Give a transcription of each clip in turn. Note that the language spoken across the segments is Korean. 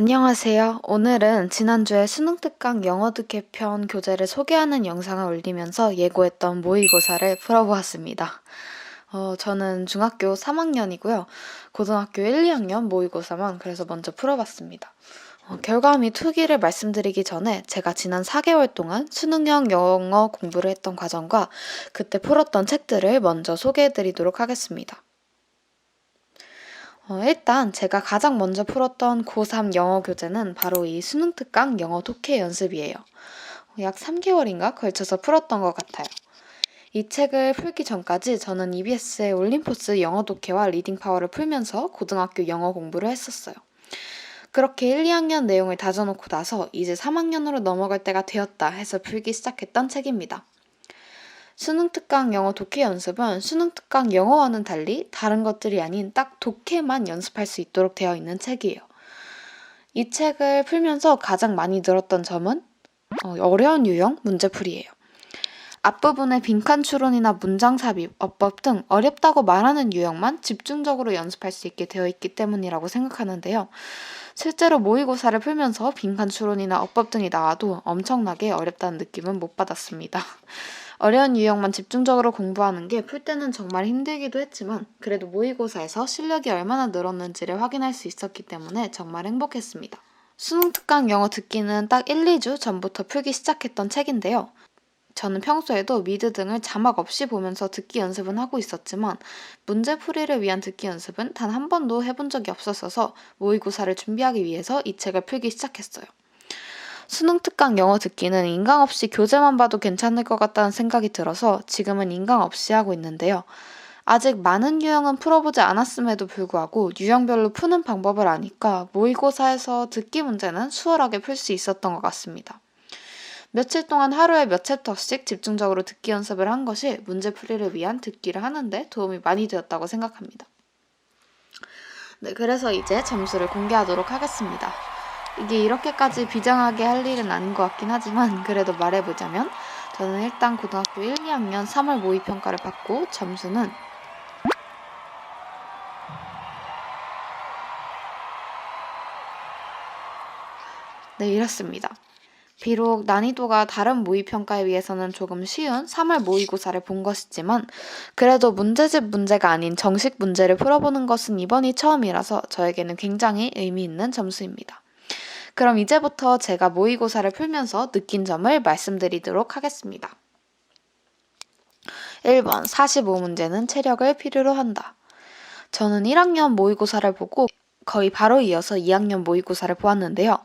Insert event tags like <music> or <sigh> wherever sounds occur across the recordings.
안녕하세요. 오늘은 지난주에 수능 특강 영어 듣기 편 교재를 소개하는 영상을 올리면서 예고했던 모의고사를 풀어보았습니다. 어, 저는 중학교 3학년이고요. 고등학교 1, 2학년 모의고사만 그래서 먼저 풀어봤습니다. 어, 결과미 투기를 말씀드리기 전에 제가 지난 4개월 동안 수능형 영어 공부를 했던 과정과 그때 풀었던 책들을 먼저 소개해드리도록 하겠습니다. 어, 일단 제가 가장 먼저 풀었던 고3 영어 교재는 바로 이 수능 특강 영어 독해 연습이에요. 약 3개월인가 걸쳐서 풀었던 것 같아요. 이 책을 풀기 전까지 저는 EBS의 올림포스 영어 독해와 리딩 파워를 풀면서 고등학교 영어 공부를 했었어요. 그렇게 1, 2학년 내용을 다져놓고 나서 이제 3학년으로 넘어갈 때가 되었다 해서 풀기 시작했던 책입니다. 수능 특강 영어 독해 연습은 수능 특강 영어와는 달리 다른 것들이 아닌 딱 독해만 연습할 수 있도록 되어 있는 책이에요. 이 책을 풀면서 가장 많이 늘었던 점은 어, 어려운 유형 문제풀이예요. 앞부분의 빈칸 추론이나 문장 삽입, 어법 등 어렵다고 말하는 유형만 집중적으로 연습할 수 있게 되어 있기 때문이라고 생각하는데요. 실제로 모의고사를 풀면서 빈칸 추론이나 어법 등이 나와도 엄청나게 어렵다는 느낌은 못 받았습니다. 어려운 유형만 집중적으로 공부하는 게 풀 때는 정말 힘들기도 했지만 그래도 모의고사에서 실력이 얼마나 늘었는지를 확인할 수 있었기 때문에 정말 행복했습니다. 수능 특강 영어 듣기는 딱 1, 2주 전부터 풀기 시작했던 책인데요. 저는 평소에도 미드 등을 자막 없이 보면서 듣기 연습은 하고 있었지만 문제 풀이를 위한 듣기 연습은 단 한 번도 해본 적이 없었어서 모의고사를 준비하기 위해서 이 책을 풀기 시작했어요. 수능 특강 영어 듣기는 인강 없이 교재만 봐도 괜찮을 것 같다는 생각이 들어서 지금은 인강 없이 하고 있는데요. 아직 많은 유형은 풀어보지 않았음에도 불구하고 유형별로 푸는 방법을 아니까 모의고사에서 듣기 문제는 수월하게 풀 수 있었던 것 같습니다. 며칠 동안 하루에 몇 챕터씩 집중적으로 듣기 연습을 한 것이 문제풀이를 위한 듣기를 하는데 도움이 많이 되었다고 생각합니다. 네, 그래서 이제 점수를 공개하도록 하겠습니다. 이게 이렇게까지 비장하게 할 일은 아닌 것 같긴 하지만 <laughs> 그래도 말해보자면 저는 일단 고등학교 1, 2학년 3월 모의평가를 받고 점수는 네, 이렇습니다. 비록 난이도가 다른 모의평가에 비해서는 조금 쉬운 3월 모의고사를 본 것이지만 그래도 문제집 문제가 아닌 정식 문제를 풀어보는 것은 이번이 처음이라서 저에게는 굉장히 의미 있는 점수입니다. 그럼 이제부터 제가 모의고사를 풀면서 느낀 점을 말씀드리도록 하겠습니다. 1번 45문제는 체력을 필요로 한다. 저는 1학년 모의고사를 보고 거의 바로 이어서 2학년 모의고사를 보았는데요.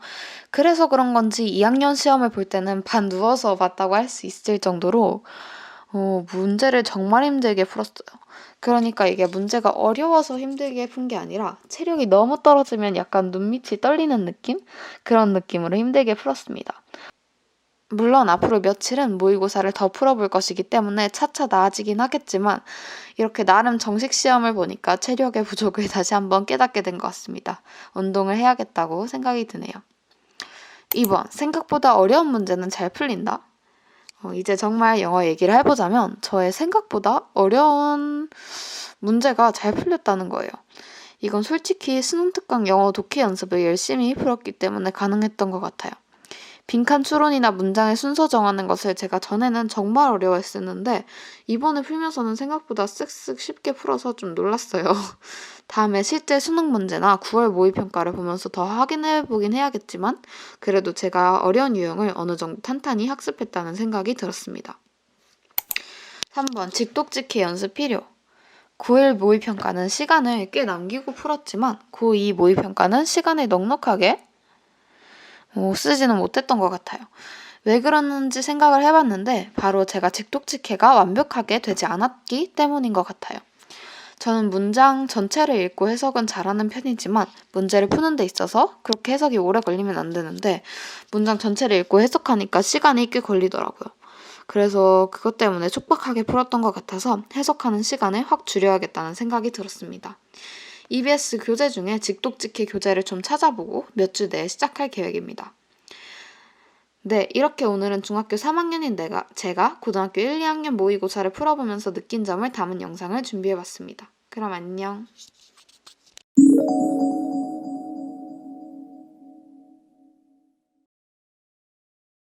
그래서 그런 건지 2학년 시험을 볼 때는 반 누워서 봤다고 할 수 있을 정도로 어, 문제를 정말 힘들게 풀었어요. 그러니까 이게 문제가 어려워서 힘들게 푼 게 아니라 체력이 너무 떨어지면 약간 눈밑이 떨리는 느낌? 그런 느낌으로 힘들게 풀었습니다. 물론 앞으로 며칠은 모의고사를 더 풀어볼 것이기 때문에 차차 나아지긴 하겠지만 이렇게 나름 정식 시험을 보니까 체력의 부족을 다시 한번 깨닫게 된 것 같습니다. 운동을 해야겠다고 생각이 드네요. 2번 생각보다 어려운 문제는 잘 풀린다. 어, 이제 정말 영어 얘기를 해보자면 저의 생각보다 어려운 문제가 잘 풀렸다는 거예요. 이건 솔직히 수능 특강 영어 독해 연습을 열심히 풀었기 때문에 가능했던 것 같아요. 빈칸 추론이나 문장의 순서 정하는 것을 제가 전에는 정말 어려워했었는데 이번에 풀면서는 생각보다 쓱쓱 쉽게 풀어서 좀 놀랐어요. <laughs> 다음에 실제 수능 문제나 9월 모의평가를 보면서 더 확인해 보긴 해야겠지만 그래도 제가 어려운 유형을 어느 정도 탄탄히 학습했다는 생각이 들었습니다. 3번 직독직해 연습 필요. 9일 모의평가는 시간을 꽤 남기고 풀었지만 고2 모의평가는 시간을 넉넉하게 뭐 쓰지는 못했던 것 같아요. 왜 그러는지 생각을 해봤는데 바로 제가 직독직해가 완벽하게 되지 않았기 때문인 것 같아요. 저는 문장 전체를 읽고 해석은 잘하는 편이지만 문제를 푸는 데 있어서 그렇게 해석이 오래 걸리면 안 되는데 문장 전체를 읽고 해석하니까 시간이 꽤 걸리더라고요. 그래서 그것 때문에 촉박하게 풀었던 것 같아서 해석하는 시간을 확 줄여야겠다는 생각이 들었습니다. EBS 교재 중에 직독직해 교재를 좀 찾아보고 몇 주 내에 시작할 계획입니다. 네, 이렇게 오늘은 중학교 3학년인 내가 제가 고등학교 1, 2학년 모의고사를 풀어보면서 느낀 점을 담은 영상을 준비해봤습니다. 그럼 안녕.